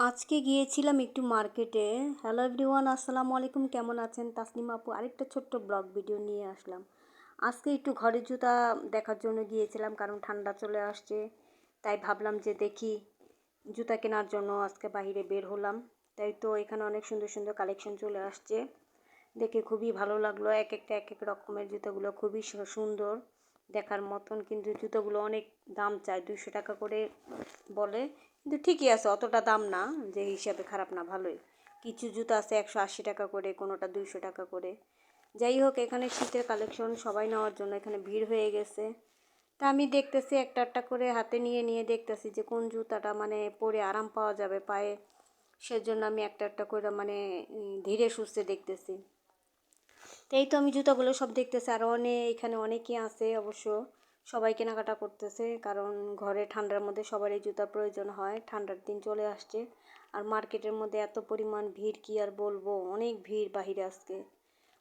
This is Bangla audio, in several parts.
আজকে গিয়েছিলাম একটু মার্কেটে। হ্যালো এভরিওয়ান, আসসালামু আলাইকুম। কেমন আছেন? তাসনিমা আপু, আরেকটা ছোট্ট ব্লগ ভিডিও নিয়ে আসলাম। আজকে একটু ঘরের জুতা দেখার জন্য গিয়েছিলাম, কারণ ঠান্ডা চলে আসছে। তাই ভাবলাম যে দেখি জুতা কেনার জন্য আজকে বাইরে বের হলাম। তাই তো এখানে অনেক সুন্দর সুন্দর কালেকশন চলে আসছে। দেখে খুবই ভালো লাগল। এক একটা এক এক রকমের জুতোগুলো খুবই সুন্দর দেখার মতন কিন্তু জুতোগুলো অনেক দাম চায় দুশো টাকা করে বলে। কিন্তু ঠিকই আছে, অতটা দাম না, যে হিসাবে খারাপ না, ভালোই। কিছু জুতো আছে একশো আশি টাকা করে, কোনোটা দুইশো টাকা করে। যাই হোক, এখানে শীতের কালেকশন সবাই নেওয়ার জন্য এখানে ভিড় হয়ে গেছে। তা আমি দেখতেছি একটা একটা করে হাতে নিয়ে নিয়ে দেখতেছি যে কোন জুতাটা মানে পরে আরাম পাওয়া যাবে পায়ে। সেজন্য আমি একটা একটা করে মানে ধীরে সুস্থে দেখতেছি। তো এই তো আমি জুতাগুলো সব দেখতেছি। আর অনেক এখানে অনেকেই আছে অবশ্য। সবাই কেনাকাটা করতেছে, কারণ ঘরে ঠান্ডার মধ্যে সবারই জুতার প্রয়োজন হয়। ঠান্ডার দিন চলে আসছে। আর মার্কেটের মধ্যে এত পরিমাণ ভিড়, কি আর বলব? অনেক ভিড় বাহিরে আজকে।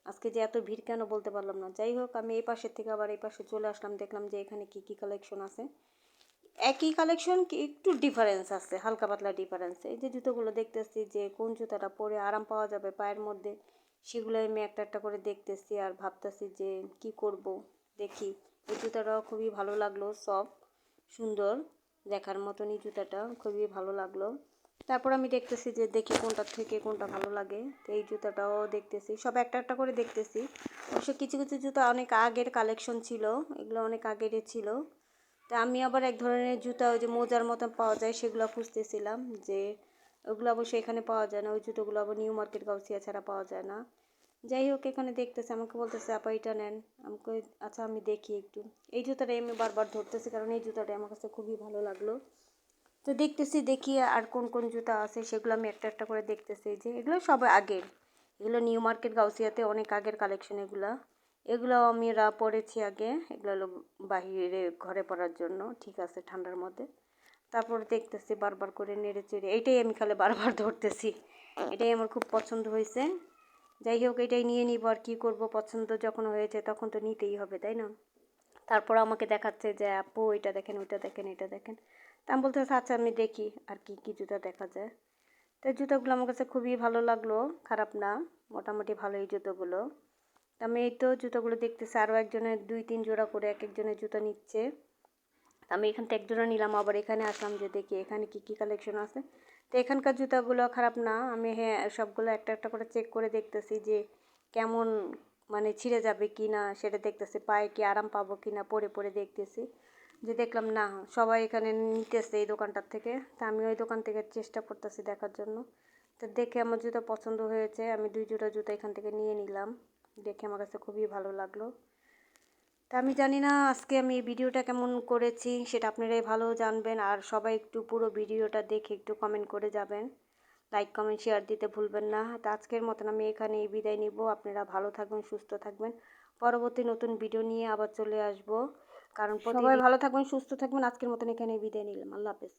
আজকে যে এত ভিড় কেন বলতে পারলাম না। যাই হোক, আমি এই পাশের থেকে আবার এই পাশে চলে আসলাম, দেখলাম যে এখানে কি কি কালেকশন আছে। একই কালেকশন কি একটু ডিফারেন্স আছে, হালকা পাতলা ডিফারেন্স এই যে জুতোগুলো দেখতেছি যে কোন জুতাটা পরে আরাম পাওয়া যাবে পায়ের মধ্যে। সেগুলো আমি একটা একটা করে দেখতেছি আর ভাবতেছি যে কি করব, দেখি। এই জুতাটাও খুবই ভালো লাগল সফট সুন্দর। দেখার মতনই জুতাটা, খুবই ভালো লাগল। তারপর আমি দেখতেছি যে দেখি কোনটা থেকে কোনটা ভালো লাগে। তো এই জুতাটাও দেখতেছি, সব একটা একটা করে দেখতেছি। অবশ্য কিছু কিছু জুতা অনেক আগের কালেকশন ছিল, এগুলো অনেক আগেরই ছিল। তা আমি আবার এক ধরনের জুতা ওই যে মোজার মতন পাওয়া যায়, সেগুলো খুঁজতেছিলাম যে ওগুলো অবশ্যই এখানে পাওয়া যায় না। ওই জুতোগুলো আবার নিউ মার্কেট গাউসিয়া ছাড়া পাওয়া যায় না। যাই হোক, এখানে দেখতেছে, আমাকে বলতেছে, আপা, এটা নেন। আমাকে আচ্ছা আমি দেখি একটু। এই জুতাটাই আমি বারবার ধরতেছি, কারণ এই জুতাটা আমার কাছে খুবই ভালো লাগল। তো দেখতেছি, দেখি আর কোন কোন জুতা আছে, সেগুলো আমি একটা একটা করে দেখতেছি। যে এগুলো সব আগের। এগুলো নিউ মার্কেট গাউসিয়াতে অনেক আগের কালেকশন এগুলা। এগুলো আমি রা পরেছি আগে। এগুলো বাহিরে, ঘরে পরার জন্য। ঠিক আছে, ঠান্ডার মধ্যে। তারপর দেখতেছি বারবার করে নেড়ে চেড়ে। এইটাই আমি খালে বারবার ধরতেছি। এটাই আমার খুব পছন্দ হয়েছে। যাই হোক, এটাই নিয়ে নিব আর কী করব। পছন্দ যখন হয়েছে তখন তো নিতেই হবে, তাই না? তারপর আমাকে দেখাচ্ছে যে, আপু, এটা দেখেন, ওইটা দেখেন, এটা দেখেন। তা আমি বলতে আচ্ছা আমি দেখি আর কি কি জুতা দেখা যায়। তো জুতোগুলো আমার কাছে খুবই ভালো লাগল। খারাপ না, মোটামুটি ভালো এই জুতোগুলো। তা আমি এই তো জুতোগুলো দেখতেছি, আরও একজনের দুই তিন জোড়া করে এক একজনের জুতো নিচ্ছে। আমি এখান থেকে এক জোড়া নিলাম, আবার এখানে আসলাম যে দেখি এখানে কি কি কালেকশন আছে। তো এখানকার জুতাগুলো খারাপ না, আমি হ্যাঁ সবগুলো একটা একটা করে চেক করে দেখতেছি যে কেমন মানে ছিঁড়ে যাবে কি না সেটা দেখতেছি, পায়ে কি আরাম পাবো কি না পরে পরে দেখতেছি। যে দেখলাম না, সবাই এখানে নিতেছে এই দোকানটার থেকে, তা আমি ওই দোকান থেকে চেষ্টা করতেছি দেখার জন্য। তো দেখে আমার জুতো পছন্দ হয়েছে, আমি দুই জোড়া জুতো এখান থেকে নিয়ে নিলাম। দেখে আমার কাছে খুবই ভালো লাগল। তা আমি জানি না আজকে আমি এই ভিডিওটা কেমন করেছি সেটা আপনারাই ভালো জানবেন। আর সবাই একটু পুরো ভিডিওটা দেখে একটু কমেন্ট করে যাবেন। লাইক কমেন্ট শেয়ার দিতে ভুলবেন না। তা আজকের মতন আমি এখানে এই বিদায় নিব। আপনারা ভালো থাকবেন সুস্থ থাকবেন। পরবর্তী নতুন ভিডিও নিয়ে আবার চলে আসব। কারণ সবাই ভালো থাকবেন সুস্থ থাকবেন। আজকের মতন এখানে বিদায় নিলাম। আল্লাহ হাফেজ।